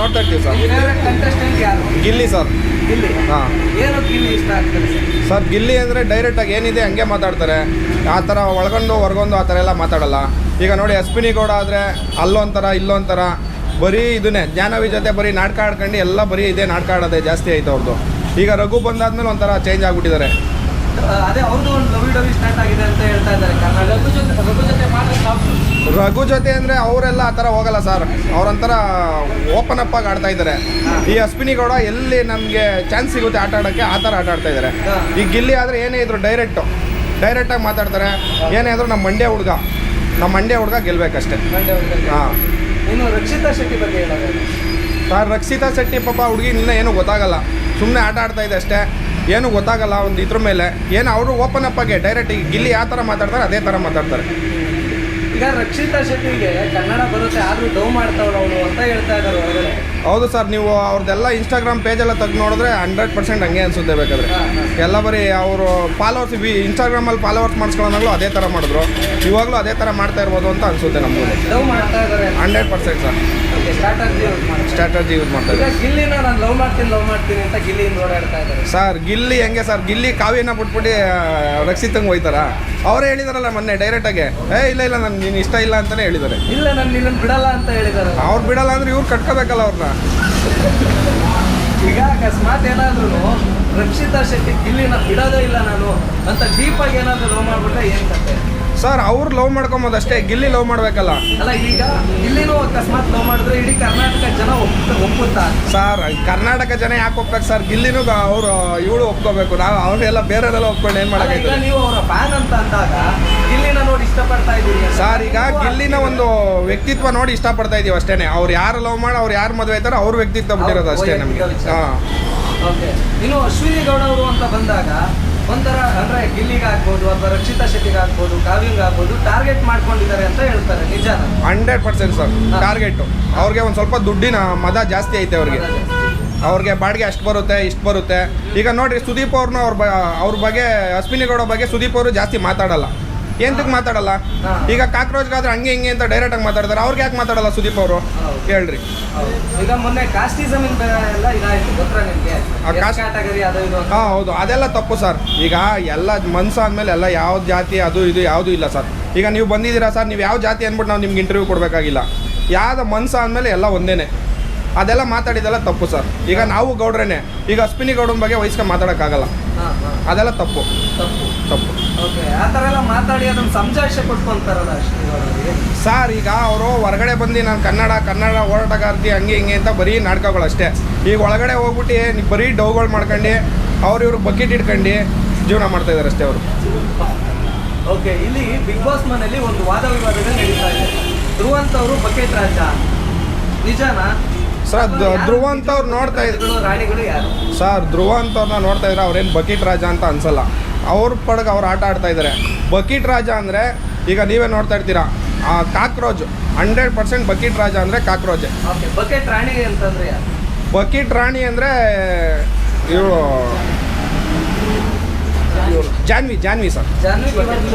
ನೋಡ್ತಾ ಇರ್ತೀವಿ sir. Favourite contestant ಯಾರು? ಗಿಲ್ಲಿ ಸರ್. ಗಿಲ್ಲಿ? ಹಾಂ. ಏನು ಗಿಲ್ಲಿ ಇಷ್ಟ ಆಗ್ತದೆ ಸರ್. ಗಿಲ್ಲಿ ಅಂದರೆ ಡೈರೆಕ್ಟಾಗಿ ಏನಿದೆ ಹಂಗೆ ಮಾತಾಡ್ತಾರೆ. ಆ ಥರ ಒಳಗೊಂಡು ಹೊರಗೊಂಡು ಆ ಥರ ಎಲ್ಲ ಮಾತಾಡಲ್ಲ. ಈಗ ನೋಡಿ ಅಶ್ವಿನಿ ಗೌಡ ಆದರೆ ಅಲ್ಲೊಂಥರ ಇಲ್ಲೊಂಥರ ಬರೀ ಇದನ್ನೇ ಜ್ಞಾನವಿ ಜೊತೆ ಬರೀ ನಾಟಕ ಆಡ್ಕೊಂಡು ಎಲ್ಲ ಬರೀ ಇದೇ ನಾಟಕ ಆಡೋದೇ ಜಾಸ್ತಿ ಆಯ್ತು ಅವ್ರದ್ದು ಈಗ ರಘು ಬಂದಾದ್ಮೇಲೆ ಒಂಥರ ಚೇಂಜ್ ಆಗಿಬಿಟ್ಟಿದ್ದಾರೆ. ಅದೇ ಅವ್ರದ್ದು ಒಂದು ಲವಿ ಡವಿ ಸ್ಟಾರ್ಟ್ ಆಗಿದೆ ಅಂತ ಹೇಳ್ತಾ ಇದ್ದಾರೆ. ಕನ್ನಡ ರಘು ಜೊತೆ ಅಂದರೆ ಅವರೆಲ್ಲ ಆ ಥರ ಹೋಗಲ್ಲ ಸರ್. ಅವರೊಂಥರ ಓಪನ್ ಅಪ್ ಆಗಿ ಆಡ್ತಾ ಇದ್ದಾರೆ. ಈ ಅಶ್ವಿನಿ ಗೌಡ ಎಲ್ಲಿ ನಮಗೆ ಚಾನ್ಸ್ ಸಿಗುತ್ತೆ ಆಟ ಆಡೋಕ್ಕೆ ಆ ಥರ ಆಟ ಆಡ್ತಾ ಇದ್ದಾರೆ. ಈ ಗಿಲ್ಲಿ ಆದರೆ ಏನೇ ಇದ್ರು ಡೈರೆಕ್ಟು ಡೈರೆಕ್ಟಾಗಿ ಮಾತಾಡ್ತಾರೆ. ಏನೇ ಇದ್ರು ನಮ್ಮ ಮಂಡ್ಯ ಹುಡುಗ. ನಮ್ಮ ಮಂಡ್ಯ ಹುಡುಗ ಗೆಲ್ಬೇಕಷ್ಟೇ. ಹಾಂ. ಇನ್ನು ರಕ್ಷಿತಾ ಶೆಟ್ಟಿ ಬಗ್ಗೆ ಸರ್ ರಕ್ಷಿತಾ ಶೆಟ್ಟಿ ಪಾಪ ಹುಡುಗಿ ಇನ್ನೂ ಏನೂ ಗೊತ್ತಾಗಲ್ಲ. ಸುಮ್ಮನೆ ಆಟ ಆಡ್ತಾ ಇದೆ ಅಷ್ಟೇ. ಏನೂ ಗೊತ್ತಾಗಲ್ಲ ಒಂದು ಇದ್ರ ಮೇಲೆ. ಏನು ಅವರು ಓಪನ್ ಅಪ್ ಆಗಿ ಡೈರೆಕ್ಟ್ ಈಗ ಗಿಲ್ಲಿ ಯಾವ ಥರ ಮಾತಾಡ್ತಾರೆ ಅದೇ ಥರ ಮಾತಾಡ್ತಾರೆ. ಈಗ ರಕ್ಷಿತಾ ಶೆಟ್ಟಿಗೆ ಕನ್ನಡ ಬರುತ್ತೆ ಆದ್ರೂ ಡೌ ಮಾಡ್ತಾವ್ರು ಅವಳು ಅಂತ ಹೇಳ್ತಾ ಇದ್ದಾರೆ ಹೊರಗಡೆ. ಹೌದು ಸರ್ ನೀವು ಅವ್ರದ್ದೆಲ್ಲ ಇನ್ಸ್ಟಾಗ್ರಾಮ್ ಪೇಜೆಲ್ಲ ತೆಗೆದು ನೋಡಿದ್ರೆ ಹಂಡ್ರೆಡ್ ಪರ್ಸೆಂಟ್ ಹಂಗೆ ಅನ್ಸುತ್ತೆ ಬೇಕಾದ್ರೆ. ಎಲ್ಲ ಬರೀ ಅವರು ಫಾಲೋವರ್ಸ್ ಬಿ ಇನ್ಸ್ಟಾಗ್ರಾಮಲ್ಲಿ ಫಾಲೋವರ್ಸ್ ಮಾಡಿಸ್ಕೊಳ್ಳೋನಾಗಲೂ ಅದೇ ಥರ ಮಾಡಿದ್ರು. ಇವಾಗಲೂ ಅದೇ ಥರ ಮಾಡ್ತಾ ಇರ್ಬೋದು ಅಂತ ಅನಿಸುತ್ತೆ ನಮಗೂ hundred percent sir. Strategy use ಮಾಡ್ತಾರೆ ಈಗ ಇದ್ದಾರೆ. ಗಿಲ್ಲಿನ ನಾನು ಲವ್ ಮಾಡ್ತೀನಿ ಲವ್ ಮಾಡ್ತೀನಿ ಅಂತ ಗಿಲ್ಲಿಯಿಂದ ಓಡಾಡ್ತಾ ಇದ್ದಾರೆ. ಸರ್ ಗಿಲ್ಲಿ ಹೆಂಗೆ ಸರ್ ಗಿಲ್ಲಿ ಕಾವ್ಯನ ಬಿಟ್ಬಿಟ್ಟು ರಕ್ಷಿತಂಗೆ ಹೋಯ್ತಾರ? ಅವರೇ ಹೇಳಿದಾರಲ್ಲ ಮೊನ್ನೆ ಡೈರೆಕ್ಟಾಗೆ ಏ ಇಲ್ಲ ಇಲ್ಲ ನಾನು ನೀನು ಇಷ್ಟ ಇಲ್ಲ ಅಂತಲೇ ಹೇಳಿದ್ದಾರೆ ಇಲ್ಲ ನಾನು ನಿನ್ನ ಬಿಡಲ್ಲ ಅಂತ ಹೇಳಿದ್ದಾರೆ ಅವ್ರು ಬಿಡಲ್ಲ ಅಂದ್ರೆ ಇವ್ರು ಕಟ್ಕೋಬೇಕಲ್ಲ ಅವ್ರನ್ನ ಈಗ ಅಕಸ್ಮಾತ್ ಏನಾದ್ರೂ ರಕ್ಷಿತಾ ಶೆಟ್ಟಿ ಇಲ್ಲಿನ ಬಿಡೋದೇ ಇಲ್ಲ ನಾನು ಅಂತ ಡೀಪ್ ಆಗಿ ಏನಾದ್ರು ಲವ್ ಮಾಡ್ಬಿಟ್ರೆ ಏನು ಕತೆ? ಸರ್ ಅವ್ರು ಲವ್ ಮಾಡ್ಕೊಬೋದು ಅಷ್ಟೇ ಗಿಲ್ಲಿ ಲವ್ ಮಾಡಬೇಕಲ್ಲ. ಅಲ್ಲ ಈಗ ಇಲ್ಲಿನೂ ಅಕಸ್ಮಾತ್ ಲವ್ ಮಾಡಿದ್ರೆ ಇಡೀ ಕರ್ನಾಟಕ ಜನ ಒಪ್ಪುತ್ತಾ? ಸರ್ ಕರ್ನಾಟಕ ಜನ ಯಾಕೆ ಒಪ್ಬೇಕು ಸರ್? ಗಿಲ್ಲಿನೂ ಅವರು ಇವಳು ಒಪ್ಕೋಬೇಕು. ನಾವು ಅವ್ರೆಲ್ಲ ಬೇರೆಯವರೆಲ್ಲ ಒಪ್ಕೊಂಡು ಏನು ಈಗ ನೀವು ಅವರ ಫ್ಯಾನ್ ಅಂತ ಅಂದಾಗ ಗಿಲ್ಲಿನ ನೋಡಿ ಇಷ್ಟಪಡ್ತಾ ಇದ್ದೀರಿ ಅಂತ. ಸರ್ ಈಗ ಗಿಲ್ಲಿನ ಒಂದು ವ್ಯಕ್ತಿತ್ವ ನೋಡಿ ಇಷ್ಟಪಡ್ತಾ ಇದೀವಿ ಅಷ್ಟೇನೆ. ಅವ್ರು ಯಾರು ಲವ್ ಮಾಡಿ ಅವ್ರು ಯಾರು ಮದುವೆ ಆಯ್ತಾರೋ ಅವ್ರ ವ್ಯಕ್ತಿತ್ವ ಬಿಟ್ಟಿರೋದು ಅಷ್ಟೇ ನಮಗೆ. ಹಾಂ. ಓಕೆ. ಇನ್ನು ಅಶ್ವಿನಿ ಗೌಡ ಅವರು ಅಂತ ಬಂದಾಗ ಒಂಥರ ಅಂದ್ರೆ ಗಿಲ್ಲಿಗೆ ಆಗ್ಬೋದು ಅಥವಾ ರಕ್ಷಿತಾ ಶೆಟ್ಟಿಗೆ ಆಗ್ಬೋದು ಕಾವ್ಯಂಗ್ ಆಗ್ಬೋದು ಟಾರ್ಗೆಟ್ ಮಾಡ್ಕೊಂಡಿದ್ದಾರೆ ಅಂತ ಹೇಳ್ತಾರೆ ನಿಜ hundred percent sir target target ಅವ್ರಿಗೆ ಒಂದು ಸ್ವಲ್ಪ ದುಡ್ಡಿನ ಮದ ಜಾಸ್ತಿ ಐತೆ ಅವ್ರಿಗೆ. ಅವ್ರಿಗೆ ಬಾಡಿಗೆ ಅಷ್ಟು ಬರುತ್ತೆ ಇಷ್ಟು ಬರುತ್ತೆ. ಈಗ ನೋಡಿರಿ ಸುದೀಪ್ ಅವ್ರನ್ನ ಅವ್ರ ಬ ಅವ್ರ ಬಗ್ಗೆ ಅಶ್ವಿನಿ ಗೌಡ ಬಗ್ಗೆ ಸುದೀಪ್ ಅವರು ಜಾಸ್ತಿ ಮಾತಾಡಲ್ಲ. ಏಂತಕ್ಕೆ ಮಾತಾಡಲ್ಲ. ಈಗ ಕಾಕ್ರೋಚ್ಗಾದ್ರೆ ಹಂಗೆ ಹಿಂಗೆ ಅಂತ ಡೈರೆಕ್ಟಾಗಿ ಮಾತಾಡ್ತಾರೆ. ಅವ್ರಿಗೆ ಯಾಕೆ ಮಾತಾಡಲ್ಲ ಸುದೀಪ್ ಅವರು. ಹೇಳ್ರಿ. ಈಗ ಮೊನ್ನೆ ಹಾಂ ಹೌದು. ಅದೆಲ್ಲ ತಪ್ಪು ಸರ್. ಈಗ ಎಲ್ಲ ಮನ್ಸು ಆದ್ಮೇಲೆ ಎಲ್ಲ ಯಾವ ಜಾತಿ ಅದು ಇದು ಯಾವುದೂ ಇಲ್ಲ ಸರ್. ಈಗ ನೀವು ಬಂದಿದ್ದೀರಾ ಸರ್ ನೀವು ಯಾವ ಜಾತಿ ಅಂದ್ಬಿಟ್ಟು ನಾವು ನಿಮ್ಗೆ ಇಂಟರ್ವ್ಯೂ ಕೊಡಬೇಕಾಗಿಲ್ಲ. ಯಾವ್ದು ಮನ್ಸು ಆದ್ಮೇಲೆ ಎಲ್ಲ ಒಂದೇನೆ. ಅದೆಲ್ಲ ಮಾತಾಡಿದೆಲ್ಲ ತಪ್ಪು ಸರ್. ಈಗ ನಾವು ಗೌಡ್ರೇನೆ. ಈಗ ಅಶ್ವಿನಿ ಗೌಡನ ಬಗ್ಗೆ ವಯಸ್ಕೊಂಡು ಮಾತಾಡೋಕ್ಕಾಗಲ್ಲ. ಅದೆಲ್ಲ ತಪ್ಪು. ತಪ್ಪು. ತಪ್ಪು. ಸರ್ ಈಗ ಅವರು ಹೊರಗಡೆ ಬಂದು ನಾನು ಕನ್ನಡ ಕನ್ನಡ ಹೋರಾಟಗಾರ್ತಿ ಹಂಗೆ ಹಿಂಗೆ ಅಂತ ಬರೀ ನಾಟಕಗಳು ಅಷ್ಟೇ. ಈಗ ಒಳಗಡೆ ಹೋಗ್ಬಿಟ್ಟು ನೀವು ಬರೀ ಡೌಗಳು ಮಾಡ್ಕೊಂಡು ಅವ್ರು ಇವರು ಬಕೆಟ್ ಇಟ್ಕೊಂಡು ಜೀವನ ಮಾಡ್ತಾ ಇದ್ದಾರೆ ಅಷ್ಟೇ ಅವರು. ಓಕೆ ಇಲ್ಲಿ ಬಿಗ್ ಬಾಸ್ ಮನೆಯಲ್ಲಿ ಒಂದು ವಾದ ವಿವಾದಗಳು ನಡೀತಾ ಇದೆ. ಧ್ರುವಂತ್ ಅವರು ಬಕೆಟ್ ರಾಜ. ನಿಜನಾ? ಸರ್ ಧ್ರುವಂತ ಧ್ರು- ಅವ್ರು ನೋಡ್ತಾ ಇದ್ರು ರಾಣಿಗಳು, ಯಾರು? ಸರ್ ಧ್ರುವಂತ ಅಂತವ್ರನ್ನ ನೋಡ್ತಾ ಇದ್ರೆ ಅವ್ರೇನು ಬಕೀಟ್ ರಾಜ ಅಂತ ಅನ್ಸಲ್ಲ. ಅವ್ರ ಪಡಗ ಅವ್ರು ಆಟ ಆಡ್ತಾ ಇದ್ದಾರೆ ಬಕೀಟ್ ರಾಜ ಅಂದರೆ ಈಗ ನೀವೇ ನೋಡ್ತಾ ಇರ್ತೀರಾ ಆ cockroach hundred percent bucket Raja ಅಂದರೆ ಕಾಕ್ರೋಚ್. ಓಕೆ ಬಕೆಟ್ ರಾಣಿ ಅಂತಂದ್ರೆ ಬಕೀಟ್ ರಾಣಿ ಅಂದರೆ ಇವಳು ಜಾನ್ವಿ ಜಾನ್ವಿ ಸರ್.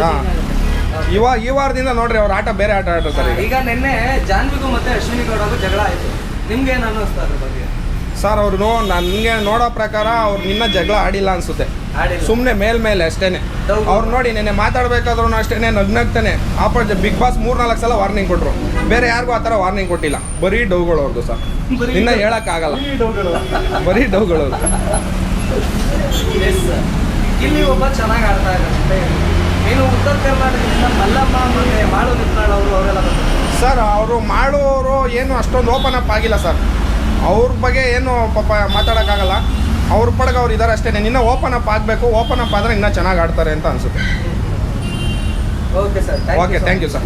ಹಾ. ಇವಾಗ ಈ ವಾರದಿಂದ ನೋಡ್ರಿ ಅವ್ರ ಆಟ ಬೇರೆ ಆಟ ಆಡ್ತಾರೆ ಈಗ. ಈಗ ನಿನ್ನೆ ಜಾನ್ವಿಗೂ ಮತ್ತೆ ಅಶ್ವಿನಿ ಗೌಡಗೂ ಜಗಳ ಆಯಿತು. ನಿಮ್ಗೆ ಏನು ಅನ್ನಿಸ್ತಾ ಅದ್ರ ಬಗ್ಗೆ? ಸರ್ ಅವರು ನೋ ನನಗೆ ನೋಡೋ ಪ್ರಕಾರ ಅವ್ರು ನಿನ್ನ ಜಗಳ ಆಡಿಲ್ಲ ಅನ್ಸುತ್ತೆ. ಸುಮ್ಮನೆ ಮೇಲ್ಮೇಲೆ ಅಷ್ಟೇನೆ. ಅವ್ರು ನೋಡಿ ನೆನೆ ಮಾತಾಡ್ಬೇಕಾದ್ರೂ ಅಷ್ಟೇನೆ ನಗ್ನಗ್ತಾನೆ. ಆಪೋಸಿಟ್ ಬಿಗ್ ಬಾಸ್ ಮೂರ್ನಾಲ್ಕು ಸಲ ವಾರ್ನಿಂಗ್ ಕೊಟ್ಟರು ಬೇರೆ ಯಾರಿಗೂ ಆ ಥರ ವಾರ್ನಿಂಗ್ ಕೊಟ್ಟಿಲ್ಲ. ಬರೀ ಡೌಗಳು ಅವ್ರದ್ದು ಸರ್. ಇನ್ನ ಹೇಳಕ್ಕಾಗಲ್ಲ. ಬರೀ ಡೌಗಳು. ಇಲ್ಲಿ ಒಬ್ಬ ಚೆನ್ನಾಗಿ ಆಡ್ತಾ ಇದ್ದಾರೆ ಏನು ಉತ್ತರ ಕರ್ನಾಟಕದಿಂದ ಮಲ್ಲಮ್ಮ ಮತ್ತೆ ಮಾಳು ನಿತ್ನಾಳ್ ಅವರು ಅವರೆಲ್ಲ ಸರ್ ಅವರು ಮಾಡೋರು ಏನು ಅಷ್ಟೊಂದು ಓಪನ್ ಅಪ್ ಆಗಿಲ್ಲ ಸರ್. ಅವ್ರ ಬಗ್ಗೆ ಏನು ಪಾಪ ಮಾತಾಡೋಕ್ಕಾಗಲ್ಲ. ಅವ್ರ ಪಡಗ ಅವ್ರು ಇದಾರೆ ಅಷ್ಟೇ. ನಿನ್ನ ಓಪನ್ ಅಪ್ ಆಗಬೇಕು. ಓಪನ್ ಅಪ್ ಆದರೆ ಇನ್ನೂ ಚೆನ್ನಾಗಿ ಆಡ್ತಾರೆ ಅಂತ ಅನ್ಸುತ್ತೆ. Okay sir okay thank you sir